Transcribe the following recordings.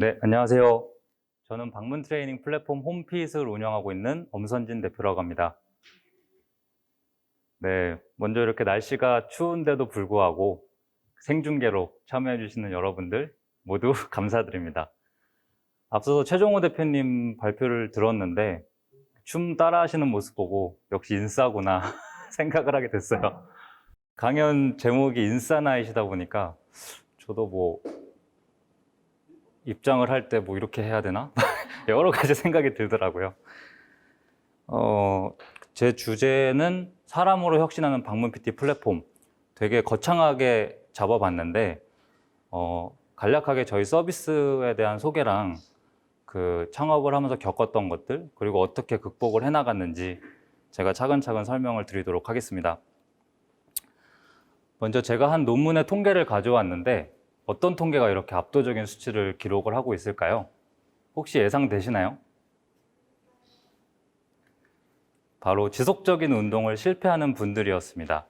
네, 안녕하세요. 저는 방문 트레이닝 플랫폼 홈핏을 운영하고 있는 엄선진 대표라고 합니다. 네, 먼저 이렇게 날씨가 추운데도 불구하고 생중계로 참여해주시는 여러분들 모두 감사드립니다. 앞서서 최종호 대표님 발표를 들었는데 춤 따라 하시는 모습 보고 역시 인싸구나 생각을 하게 됐어요. 강연 제목이 인싸나이시다 보니까 저도 뭐 입장을 할 때 뭐 이렇게 해야 되나? 여러 가지 생각이 들더라고요. 어, 제 주제는 사람으로 혁신하는 방문 PT 플랫폼. 되게 거창하게 잡아봤는데, 어, 간략하게 저희 서비스에 대한 소개랑 그 창업을 하면서 겪었던 것들, 그리고 어떻게 극복을 해나갔는지 제가 차근차근 설명을 드리도록 하겠습니다. 먼저 제가 한 논문의 통계를 가져왔는데, 어떤 통계가 이렇게 압도적인 수치를 기록을 하고 있을까요? 혹시 예상되시나요? 바로 지속적인 운동을 실패하는 분들이었습니다.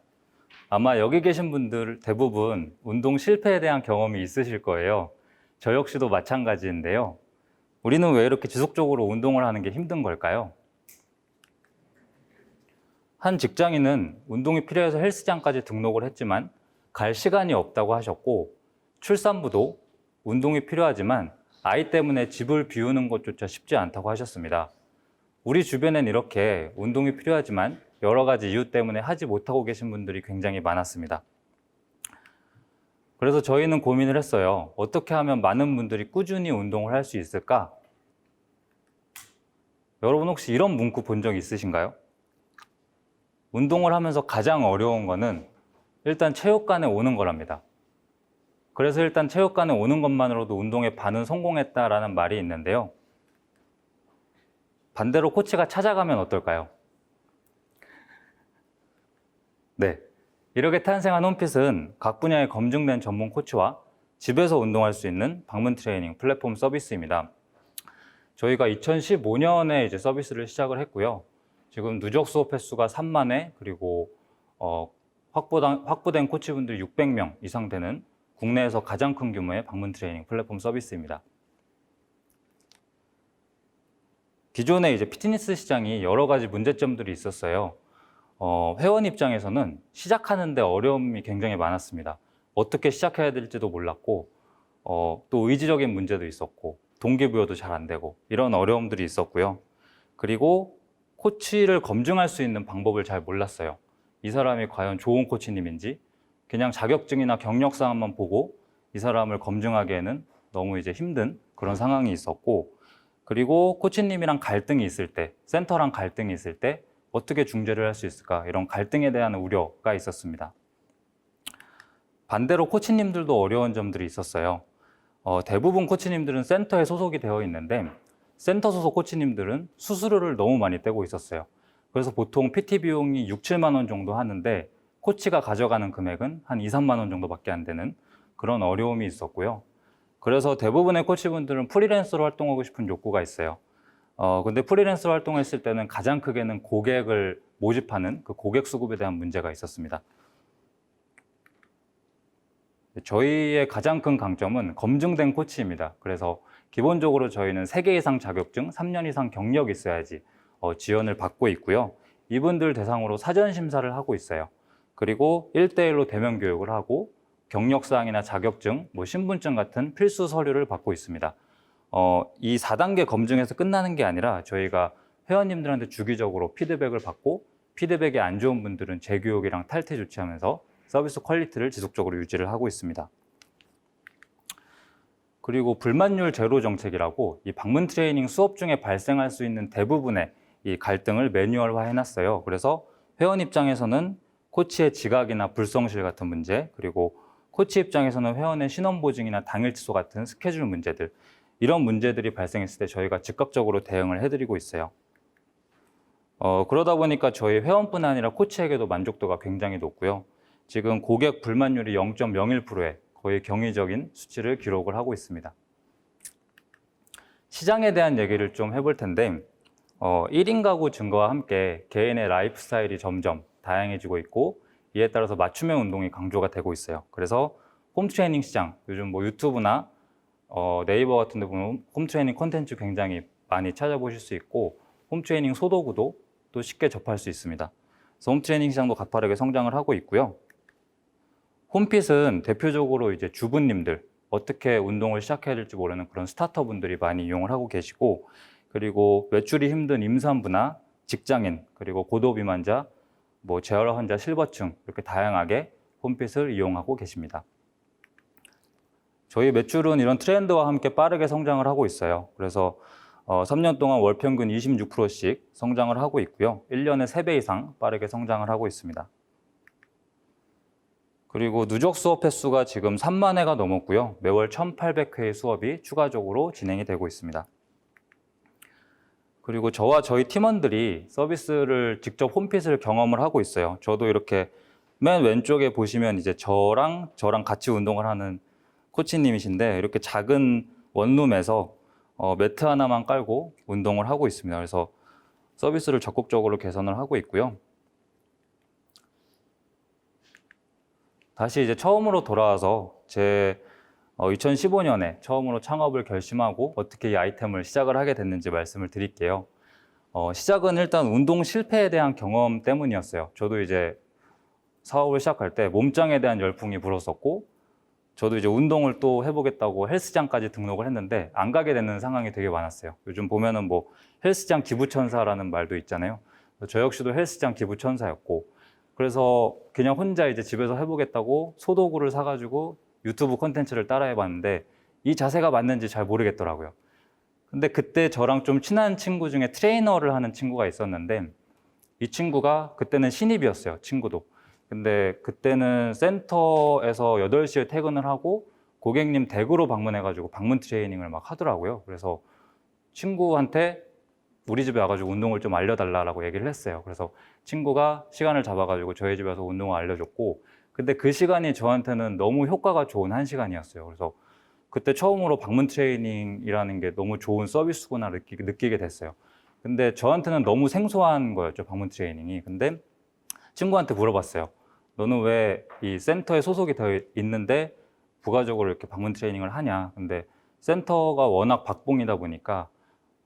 아마 여기 계신 분들 대부분 운동 실패에 대한 경험이 있으실 거예요. 저 역시도 마찬가지인데요. 우리는 왜 이렇게 지속적으로 운동을 하는 게 힘든 걸까요? 한 직장인은 운동이 필요해서 헬스장까지 등록을 했지만 갈 시간이 없다고 하셨고 출산부도 운동이 필요하지만 아이 때문에 집을 비우는 것조차 쉽지 않다고 하셨습니다. 우리 주변엔 이렇게 운동이 필요하지만 여러 가지 이유 때문에 하지 못하고 계신 분들이 굉장히 많았습니다. 그래서 저희는 고민을 했어요. 어떻게 하면 많은 분들이 꾸준히 운동을 할 수 있을까? 여러분 혹시 이런 문구 본 적 있으신가요? 운동을 하면서 가장 어려운 거는 일단 체육관에 오는 거랍니다. 그래서 일단 체육관에 오는 것만으로도 운동의 반은 성공했다라는 말이 있는데요. 반대로 코치가 찾아가면 어떨까요? 네. 이렇게 탄생한 홈핏은 각 분야의 검증된 전문 코치와 집에서 운동할 수 있는 방문 트레이닝 플랫폼 서비스입니다. 저희가 2015년에 이제 서비스를 시작을 했고요. 지금 누적 수업 횟수가 3만 회, 그리고 어, 확보된, 확보된 코치분들이 600명 이상 되는 국내에서 가장 큰 규모의 방문 트레이닝 플랫폼 서비스입니다. 기존에 이제 피트니스 시장이 여러 가지 문제점들이 있었어요. 어, 회원 입장에서는 시작하는데 어려움이 굉장히 많았습니다. 어떻게 시작해야 될지도 몰랐고, 어, 또 의지적인 문제도 있었고, 동기부여도 잘 안 되고, 이런 어려움들이 있었고요. 그리고 코치를 검증할 수 있는 방법을 잘 몰랐어요. 이 사람이 과연 좋은 코치님인지, 그냥 자격증이나 경력사항만 보고 이 사람을 검증하기에는 너무 이제 힘든 그런 상황이 있었고, 그리고 코치님이랑 갈등이 있을 때, 센터랑 갈등이 있을 때 어떻게 중재를 할 수 있을까? 이런 갈등에 대한 우려가 있었습니다. 반대로 코치님들도 어려운 점들이 있었어요. 어, 대부분 코치님들은 센터에 소속이 되어 있는데 센터 소속 코치님들은 수수료를 너무 많이 떼고 있었어요. 그래서 보통 PT 비용이 6, 7만 원 정도 하는데 코치가 가져가는 금액은 한 2, 3만 원 정도밖에 안 되는 그런 어려움이 있었고요. 그래서 대부분의 코치분들은 프리랜서로 활동하고 싶은 욕구가 있어요. 어, 근데 프리랜서 활동했을 때는 가장 크게는 고객을 모집하는 그 고객 수급에 대한 문제가 있었습니다. 저희의 가장 큰 강점은 검증된 코치입니다. 그래서 기본적으로 저희는 3개 이상 자격증, 3년 이상 경력이 있어야지 어, 지원을 받고 있고요. 이분들 대상으로 사전 심사를 하고 있어요. 그리고 1대1로 대면 교육을 하고 경력사항이나 자격증, 뭐 신분증 같은 필수 서류를 받고 있습니다. 어, 이 4단계 검증에서 끝나는 게 아니라 저희가 회원님들한테 주기적으로 피드백을 받고 피드백이 안 좋은 분들은 재교육이랑 탈퇴 조치하면서 서비스 퀄리티를 지속적으로 유지를 하고 있습니다. 그리고 불만율 제로 정책이라고 이 방문 트레이닝 수업 중에 발생할 수 있는 대부분의 이 갈등을 매뉴얼화 해놨어요. 그래서 회원 입장에서는 코치의 지각이나 불성실 같은 문제, 그리고 코치 입장에서는 회원의 신원 보증이나 당일 취소 같은 스케줄 문제들, 이런 문제들이 발생했을 때 저희가 즉각적으로 대응을 해드리고 있어요. 어, 그러다 보니까 저희 회원뿐 아니라 코치에게도 만족도가 굉장히 높고요. 지금 고객 불만율이 0.01%에 거의 경이적인 수치를 기록을 하고 있습니다. 시장에 대한 얘기를 좀 해볼 텐데, 어, 1인 가구 증가와 함께 개인의 라이프 스타일이 점점 다양해지고 있고, 이에 따라서 맞춤형 운동이 강조가 되고 있어요. 그래서 홈트레이닝 시장, 요즘 뭐 유튜브나 어, 네이버 같은 데 보면 홈트레이닝 콘텐츠 굉장히 많이 찾아보실 수 있고 홈트레이닝 소도구도 또 쉽게 접할 수 있습니다. 그래서 홈트레이닝 시장도 가파르게 성장을 하고 있고요. 홈핏은 대표적으로 이제 주부님들 어떻게 운동을 시작해야 될지 모르는 그런 스타터분들이 많이 이용을 하고 계시고 그리고 외출이 힘든 임산부나 직장인 그리고 고도비만자 뭐 재활 환자 실버층 이렇게 다양하게 홈핏을 이용하고 계십니다. 저희 매출은 이런 트렌드와 함께 빠르게 성장을 하고 있어요. 그래서 어, 3년 동안 월 평균 26%씩 성장을 하고 있고요. 1년에 3배 이상 빠르게 성장을 하고 있습니다. 그리고 누적 수업 횟수가 지금 3만 회가 넘었고요. 매월 1,800회의 수업이 추가적으로 진행이 되고 있습니다. 그리고 저와 저희 팀원들이 서비스를 직접 홈핏을 경험을 하고 있어요. 저도 이렇게 맨 왼쪽에 보시면 이제 저랑 저랑 같이 운동을 하는 코치님이신데 이렇게 작은 원룸에서 어, 매트 하나만 깔고 운동을 하고 있습니다. 그래서 서비스를 적극적으로 개선을 하고 있고요. 다시 이제 처음으로 돌아와서 제 2015년에 처음으로 창업을 결심하고 어떻게 이 아이템을 시작을 하게 됐는지 말씀을 드릴게요. 어, 시작은 일단 운동 실패에 대한 경험 때문이었어요. 저도 이제 사업을 시작할 때 몸짱에 대한 열풍이 불었었고 저도 이제 운동을 또 해보겠다고 헬스장까지 등록을 했는데 안 가게 되는 상황이 되게 많았어요. 요즘 보면은 뭐 헬스장 기부천사라는 말도 있잖아요. 저 역시도 헬스장 기부천사였고 그래서 그냥 혼자 이제 집에서 해보겠다고 소도구를 사가지고 유튜브 콘텐츠를 따라해봤는데 이 자세가 맞는지 잘 모르겠더라고요. 근데 그때 저랑 좀 친한 친구 중에 트레이너를 하는 친구가 있었는데 이 친구가 그때는 신입이었어요. 친구도. 근데 그때는 센터에서 8시에 퇴근을 하고 고객님 댁으로 방문해가지고 방문 트레이닝을 막 하더라고요. 그래서 친구한테 우리 집에 와가지고 운동을 좀 알려달라고 얘기를 했어요. 그래서 친구가 시간을 잡아가지고 저희 집에 서 운동을 알려줬고, 근데 그 시간이 저한테는 너무 효과가 좋은 한 시간이었어요. 그래서 그때 처음으로 방문 트레이닝이라는 게 너무 좋은 서비스구나 느끼, 느끼게 됐어요. 근데 저한테는 너무 생소한 거였죠, 방문 트레이닝이. 근데 친구한테 물어봤어요. 너는 왜 이 센터에 소속이 되어 있는데 부가적으로 이렇게 방문 트레이닝을 하냐. 근데 센터가 워낙 박봉이다 보니까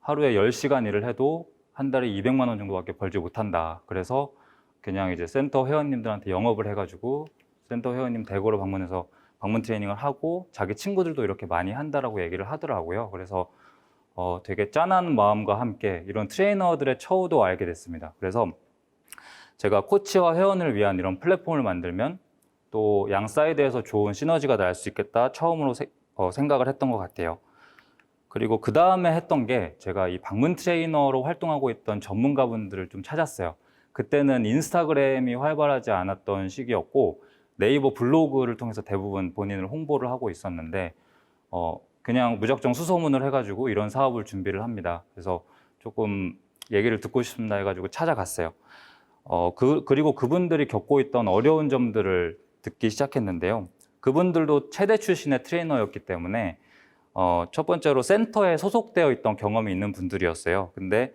하루에 10시간 일을 해도 한 달에 200만 원 정도밖에 벌지 못한다. 그래서 그냥 이제 센터 회원님들한테 영업을 해가지고 센터 회원님 댁으로 방문해서 방문 트레이닝을 하고 자기 친구들도 이렇게 많이 한다라고 얘기를 하더라고요. 그래서 어, 되게 짠한 마음과 함께 이런 트레이너들의 처우도 알게 됐습니다. 그래서 제가 코치와 회원을 위한 이런 플랫폼을 만들면 또 양 사이드에서 좋은 시너지가 날 수 있겠다 처음으로 세- 어, 생각을 했던 것 같아요. 그리고 그 다음에 했던 게 제가 이 방문 트레이너로 활동하고 있던 전문가분들을 좀 찾았어요. 그때는 인스타그램이 활발하지 않았던 시기였고 네이버 블로그를 통해서 대부분 본인을 홍보를 하고 있었는데 어, 그냥 무작정 수소문을 해가지고 이런 사업을 준비를 합니다. 그래서 조금 얘기를 듣고 싶습니다 해가지고 찾아갔어요. 어, 그, 그리고 그분들이 겪고 있던 어려운 점들을 듣기 시작했는데요. 그분들도 최대 출신의 트레이너였기 때문에 어, 첫 번째로 센터에 소속되어 있던 경험이 있는 분들이었어요. 근데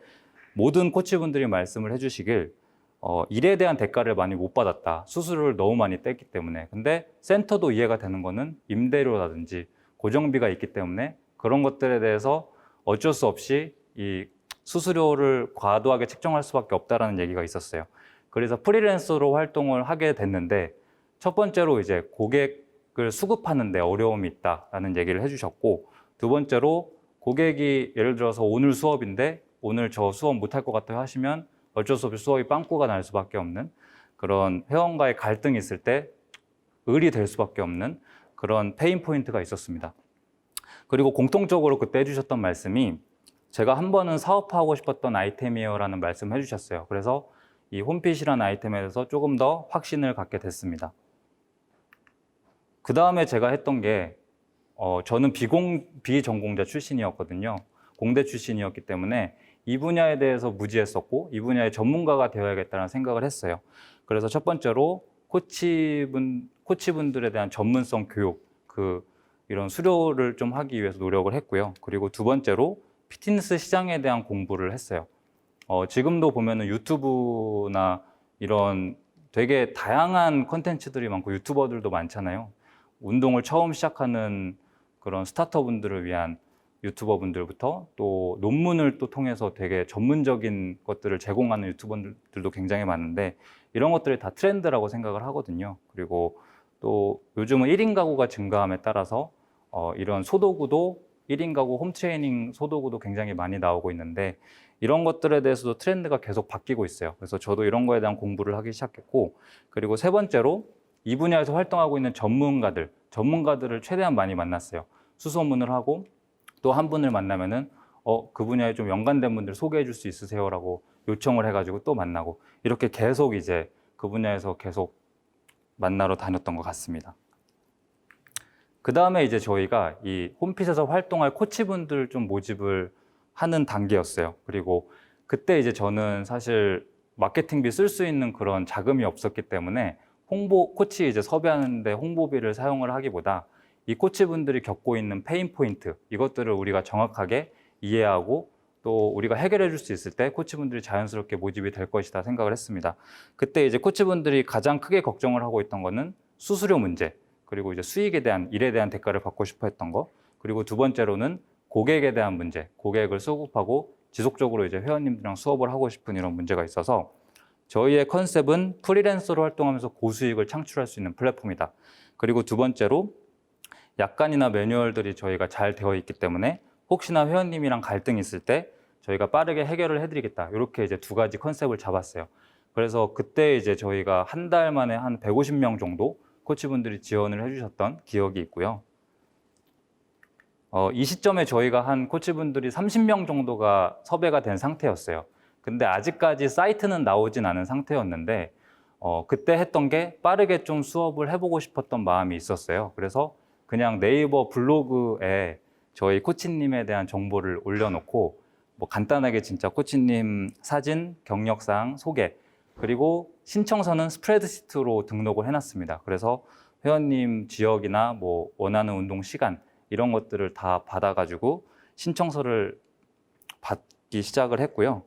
모든 코치분들이 말씀을 해주시길 어, 일에 대한 대가를 많이 못 받았다. 수수료를 너무 많이 뗐기 때문에. 근데 센터도 이해가 되는 거는 임대료라든지 고정비가 있기 때문에 그런 것들에 대해서 어쩔 수 없이 이 수수료를 과도하게 책정할 수밖에 없다라는 얘기가 있었어요. 그래서 프리랜서로 활동을 하게 됐는데 첫 번째로 이제 고객을 수급하는데 어려움이 있다라는 얘기를 해주셨고 두 번째로 고객이 예를 들어서 오늘 수업인데 오늘 저 수업 못 할 것 같아요 하시면 어쩔 수 없이 수업이 빵꾸가 날 수밖에 없는 그런 회원과의 갈등이 있을 때 을이 될 수밖에 없는 그런 페인 포인트가 있었습니다. 그리고 공통적으로 그때 해주셨던 말씀이 제가 한 번은 사업하고 싶었던 아이템이에요라는 말씀 해주셨어요. 그래서 이 홈핏이라는 아이템에 대해서 조금 더 확신을 갖게 됐습니다. 그 다음에 제가 했던 게 어, 저는 비공 비전공자 출신이었거든요. 공대 출신이었기 때문에 이 분야에 대해서 무지했었고 이 분야의 전문가가 되어야겠다는 생각을 했어요. 그래서 첫 번째로 코치분 코치분들에 대한 전문성 교육 그 이런 수료를 좀 하기 위해서 노력을 했고요. 그리고 두 번째로 피트니스 시장에 대한 공부를 했어요. 어, 지금도 보면은 유튜브나 이런 되게 다양한 컨텐츠들이 많고 유튜버들도 많잖아요. 운동을 처음 시작하는 그런 스타터분들을 위한 유튜버 분들부터 또 논문을 또 통해서 되게 전문적인 것들을 제공하는 유튜버들도 굉장히 많은데 이런 것들이 다 트렌드라고 생각을 하거든요. 그리고 또 요즘은 1인 가구가 증가함에 따라서 어, 이런 소도구도 1인 가구 홈 트레이닝 소도구도 굉장히 많이 나오고 있는데 이런 것들에 대해서도 트렌드가 계속 바뀌고 있어요. 그래서 저도 이런 거에 대한 공부를 하기 시작했고 그리고 세 번째로 이 분야에서 활동하고 있는 전문가들, 전문가들을 최대한 많이 만났어요. 수소문을 하고 또 한 분을 만나면은 어, 그 분야에 좀 연관된 분들 소개해 줄 수 있으세요라고 요청을 해가지고 또 만나고 이렇게 계속 이제 그 분야에서 계속 만나러 다녔던 것 같습니다. 그 다음에 이제 저희가 이 홈핏에서 활동할 코치분들 좀 모집을 하는 단계였어요. 그리고 그때 이제 저는 사실 마케팅비 쓸 수 있는 그런 자금이 없었기 때문에 홍보 코치 이제 섭외하는데 홍보비를 사용을 하기보다 이 코치분들이 겪고 있는 페인 포인트 이것들을 우리가 정확하게 이해하고 또 우리가 해결해 줄 수 있을 때 코치분들이 자연스럽게 모집이 될 것이다 생각을 했습니다. 그때 이제 코치분들이 가장 크게 걱정을 하고 있던 거는 수수료 문제 그리고 이제 수익에 대한 일에 대한 대가를 받고 싶어 했던 거 그리고 두 번째로는 고객에 대한 문제 고객을 수급하고 지속적으로 이제 회원님들이랑 수업을 하고 싶은 이런 문제가 있어서 저희의 컨셉은 프리랜서로 활동하면서 고수익을 창출할 수 있는 플랫폼이다. 그리고 두 번째로 약관이나 매뉴얼들이 저희가 잘 되어 있기 때문에 혹시나 회원님이랑 갈등이 있을 때 저희가 빠르게 해결을 해드리겠다. 이렇게 이제 두 가지 컨셉을 잡았어요. 그래서 그때 이제 저희가 한 달 만에 한 150명 정도 코치분들이 지원을 해주셨던 기억이 있고요. 어, 이 시점에 저희가 한 코치분들이 30명 정도가 섭외가 된 상태였어요. 근데 아직까지 사이트는 나오진 않은 상태였는데 어, 그때 했던 게 빠르게 좀 수업을 해보고 싶었던 마음이 있었어요. 그래서 그냥 네이버 블로그에 저희 코치님에 대한 정보를 올려놓고 뭐 간단하게 진짜 코치님 사진, 경력사항, 소개 그리고 신청서는 스프레드시트로 등록을 해놨습니다. 그래서 회원님 지역이나 뭐 원하는 운동 시간 이런 것들을 다 받아가지고 신청서를 받기 시작을 했고요.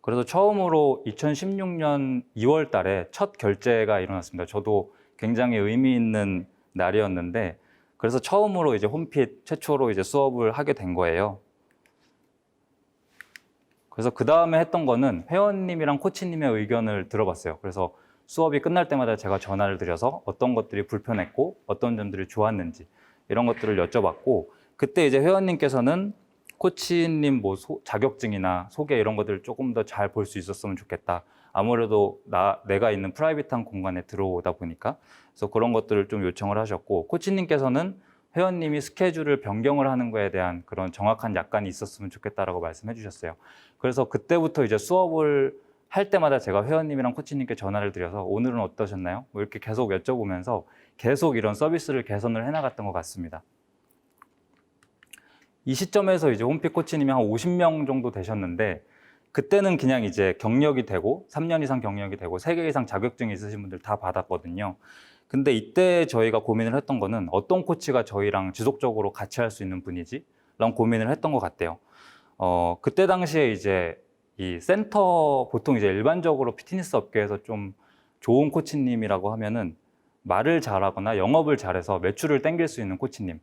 그래서 처음으로 2016년 2월 달에 첫 결제가 일어났습니다. 저도 굉장히 의미 있는 날이었는데 그래서 처음으로 이제 홈핏 최초로 이제 수업을 하게 된 거예요. 그래서 그 다음에 했던 거는 회원님이랑 코치님의 의견을 들어봤어요. 그래서 수업이 끝날 때마다 제가 전화를 드려서 어떤 것들이 불편했고 어떤 점들이 좋았는지 이런 것들을 여쭤봤고 그때 이제 회원님께서는 코치님 뭐 소- 자격증이나 소개 이런 것들을 조금 더 잘 볼 수 있었으면 좋겠다. 아무래도 나 내가 있는 프라이빗한 공간에 들어오다 보니까 그래서 그런 것들을 좀 요청을 하셨고 코치님께서는 회원님이 스케줄을 변경을 하는 거에 대한 그런 정확한 약관이 있었으면 좋겠다라고 말씀해 주셨어요. 그래서 그때부터 이제 수업을 할 때마다 제가 회원님이랑 코치님께 전화를 드려서 오늘은 어떠셨나요? 뭐 이렇게 계속 여쭤보면서 계속 이런 서비스를 개선을 해나갔던 것 같습니다. 이 시점에서 이제 홈핏 코치님이 한 50명 정도 되셨는데 그때는 그냥 이제 경력이 되고 3년 이상 경력이 되고 3개 이상 자격증이 있으신 분들 다 받았거든요. 근데 이때 저희가 고민을 했던 거는 어떤 코치가 저희랑 지속적으로 같이 할 수 있는 분이지? 라는 고민을 했던 것 같아요. 어, 그때 당시에 이제 이 센터 보통 이제 일반적으로 피트니스 업계에서 좀 좋은 코치님이라고 하면은 말을 잘하거나 영업을 잘해서 매출을 땡길 수 있는 코치님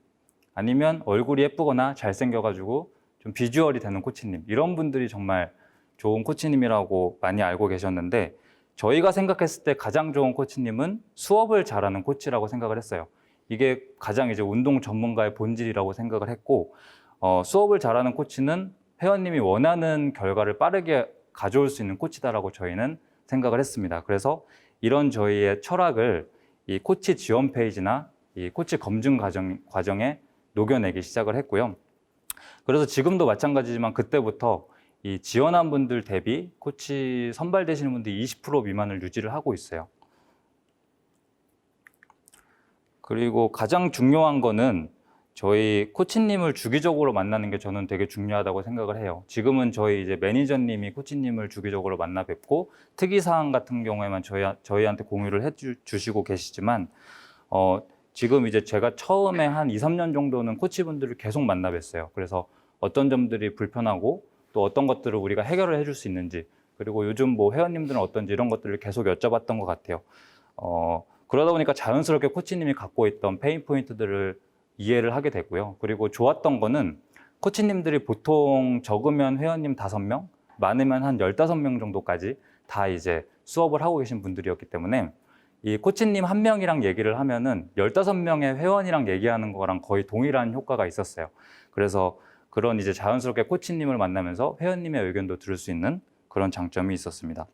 아니면 얼굴이 예쁘거나 잘생겨가지고 좀 비주얼이 되는 코치님 이런 분들이 정말 좋은 코치님이라고 많이 알고 계셨는데 저희가 생각했을 때 가장 좋은 코치님은 수업을 잘하는 코치라고 생각을 했어요. 이게 가장 이제 운동 전문가의 본질이라고 생각을 했고 어, 수업을 잘하는 코치는 회원님이 원하는 결과를 빠르게 가져올 수 있는 코치다라고 저희는 생각을 했습니다. 그래서 이런 저희의 철학을 이 코치 지원 페이지나 이 코치 검증 과정, 과정에 녹여내기 시작을 했고요. 그래서 지금도 마찬가지지만 그때부터 이 지원한 분들 대비 코치 선발되시는 분들이 20% 미만을 유지를 하고 있어요. 그리고 가장 중요한 거는 저희 코치님을 주기적으로 만나는 게 저는 되게 중요하다고 생각을 해요. 지금은 저희 이제 매니저님이 코치님을 주기적으로 만나 뵙고 특이 사항 같은 경우에만 저희 저희한테 공유를 해 주- 주시고 계시지만 어 지금 이제 제가 처음에 한 2, 3년 정도는 코치분들을 계속 만나 뵀어요. 그래서 어떤 점들이 불편하고 또 어떤 것들을 우리가 해결을 해줄 수 있는지 그리고 요즘 뭐 회원님들은 어떤지 이런 것들을 계속 여쭤봤던 것 같아요. 어, 그러다 보니까 자연스럽게 코치님이 갖고 있던 페인 포인트들을 이해를 하게 되고요. 그리고 좋았던 거는 코치님들이 보통 적으면 회원님 5명, 많으면 한 15명 정도까지 다 이제 수업을 하고 계신 분들이었기 때문에 이 코치님 한 명이랑 얘기를 하면은 15명의 회원이랑 얘기하는 거랑 거의 동일한 효과가 있었어요. 그래서 그런 이제 자연스럽게 코치님을 만나면서 회원님의 의견도 들을 수 있는 그런 장점이 있었습니다.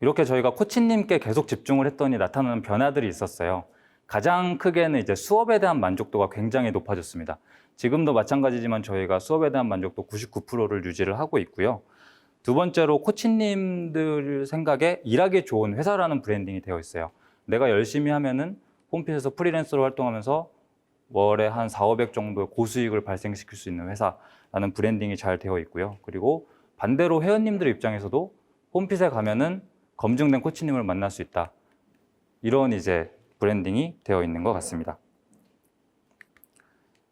이렇게 저희가 코치님께 계속 집중을 했더니 나타나는 변화들이 있었어요. 가장 크게는 이제 수업에 대한 만족도가 굉장히 높아졌습니다. 지금도 마찬가지지만 저희가 수업에 대한 만족도 99%를 유지를 하고 있고요. 두 번째로 코치님들 생각에 일하기 좋은 회사라는 브랜딩이 되어 있어요. 내가 열심히 하면은 홈피스에서 프리랜서로 활동하면서 월에 한 4, 500 정도의 고수익을 발생시킬 수 있는 회사라는 브랜딩이 잘 되어 있고요. 그리고 반대로 회원님들 입장에서도 홈핏에 가면은 검증된 코치님을 만날 수 있다. 이런 이제 브랜딩이 되어 있는 것 같습니다.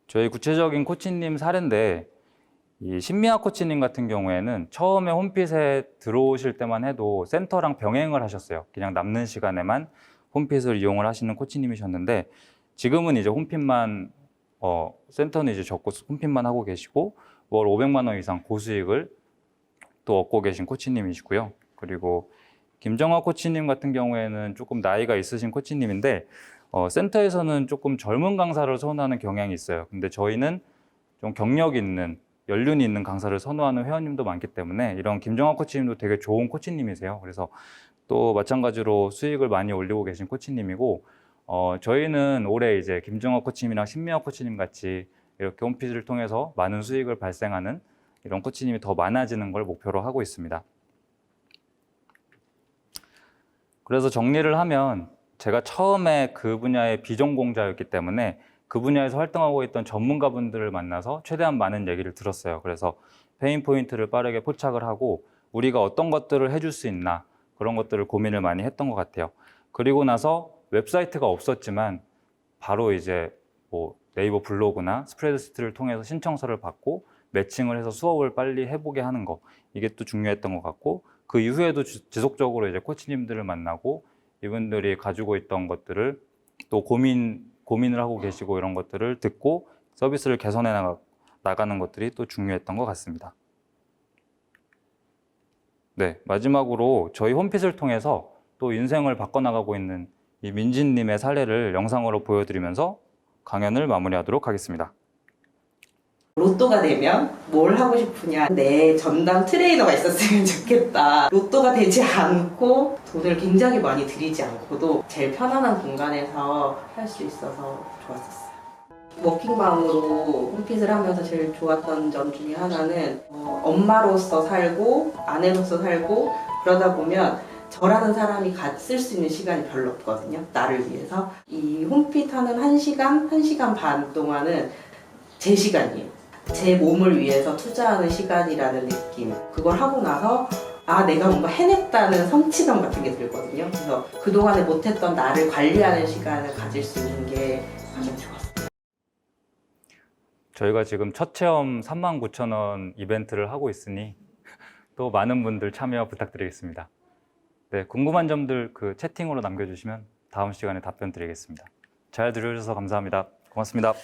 저희 구체적인 코치님 사례인데 이 신미아 코치님 같은 경우에는 처음에 홈핏에 들어오실 때만 해도 센터랑 병행을 하셨어요. 그냥 남는 시간에만 홈핏을 이용을 하시는 코치님이셨는데 지금은 이제 홈핏만 어, 센터는 이제 적고 홈핏만 하고 계시고 월 500만 원 이상 고수익을 또 얻고 계신 코치님이시고요. 그리고 김정화 코치님 같은 경우에는 조금 나이가 있으신 코치님인데 어, 센터에서는 조금 젊은 강사를 선호하는 경향이 있어요. 근데 저희는 좀 경력 있는 연륜이 있는 강사를 선호하는 회원님도 많기 때문에 이런 김정화 코치님도 되게 좋은 코치님이세요. 그래서 또 마찬가지로 수익을 많이 올리고 계신 코치님이고 어, 저희는 올해 이제 김정화 코치님이랑 신미화 코치님 같이 이렇게 홈피즈를 통해서 많은 수익을 발생하는 이런 코치님이 더 많아지는 걸 목표로 하고 있습니다. 그래서 정리를 하면 제가 처음에 그 분야의 비전공자였기 때문에 그 분야에서 활동하고 있던 전문가분들을 만나서 최대한 많은 얘기를 들었어요. 그래서 페인 포인트를 빠르게 포착을 하고 우리가 어떤 것들을 해줄 수 있나 그런 것들을 고민을 많이 했던 것 같아요. 그리고 나서 웹사이트가 없었지만 바로 이제 뭐 네이버 블로그나 스프레드시트를 통해서 신청서를 받고 매칭을 해서 수업을 빨리 해보게 하는 거 이게 또 중요했던 것 같고 그 이후에도 지- 지속적으로 이제 코치님들을 만나고 이분들이 가지고 있던 것들을 또 고민 고민을 하고 계시고 이런 것들을 듣고 서비스를 개선해 나가, 나가는 것들이 또 중요했던 것 같습니다. 네, 마지막으로 저희 홈핏을 통해서 또 인생을 바꿔나가고 있는 이 민진님의 사례를 영상으로 보여드리면서 강연을 마무리하도록 하겠습니다. 로또가 되면 뭘 하고 싶으냐. 내 전담 트레이너가 있었으면 좋겠다. 로또가 되지 않고 돈을 굉장히 많이 들이지 않고도 제일 편안한 공간에서 할 수 있어서 좋았었어요. 워킹맘으로 홈핏을 하면서 제일 좋았던 점 중에 하나는 어, 엄마로서 살고 아내로서 살고 그러다 보면 저라는 사람이 쓸 수 있는 시간이 별로 없거든요 나를 위해서 이 홈핏 하는 1시간, 1시간 반 동안은 제 시간이에요 제 몸을 위해서 투자하는 시간이라는 느낌. 그걸 하고 나서 아 내가 뭔가 해냈다는 성취감 같은 게 들거든요. 그래서 그동안에 못했던 나를 관리하는 시간을 가질 수 있는 게 가장 좋았어요. 저희가 지금 첫 체험 39,000원 이벤트를 하고 있으니 또 많은 분들 참여 부탁드리겠습니다. 네, 궁금한 점들 그 채팅으로 남겨주시면 다음 시간에 답변 드리겠습니다. 잘 들어주셔서 감사합니다. 고맙습니다.